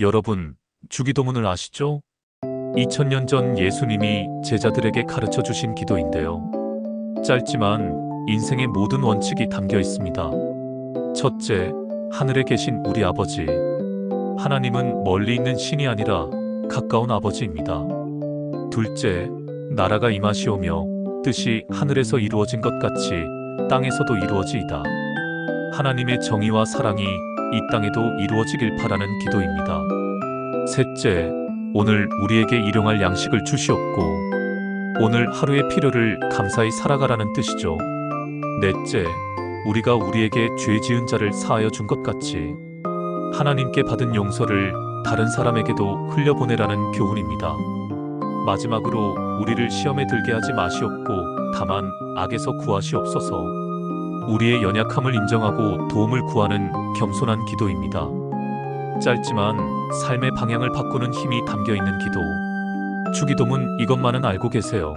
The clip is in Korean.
여러분, 주기도문을 아시죠? 2000년 전 예수님이 제자들에게 가르쳐 주신 기도인데요. 짧지만 인생의 모든 원칙이 담겨 있습니다. 첫째, 하늘에 계신 우리 아버지. 하나님은 멀리 있는 신이 아니라 가까운 아버지입니다. 둘째, 나라가 임하시오며 뜻이 하늘에서 이루어진 것 같이 땅에서도 이루어지이다. 하나님의 정의와 사랑이 이 땅에도 이루어지길 바라는 기도입니다. 셋째, 오늘 우리에게 일용할 양식을 주시옵고, 오늘 하루의 필요를 감사히 살아가라는 뜻이죠. 넷째, 우리가 우리에게 죄 지은 자를 사하여 준 것 같이 하나님께 받은 용서를 다른 사람에게도 흘려보내라는 교훈입니다. 마지막으로 우리를 시험에 들게 하지 마시옵고 다만 악에서 구하시옵소서. 우리의 연약함을 인정하고 도움을 구하는 겸손한 기도입니다. 짧지만 삶의 방향을 바꾸는 힘이 담겨 있는 기도. 주기도문 이것만은 알고 계세요.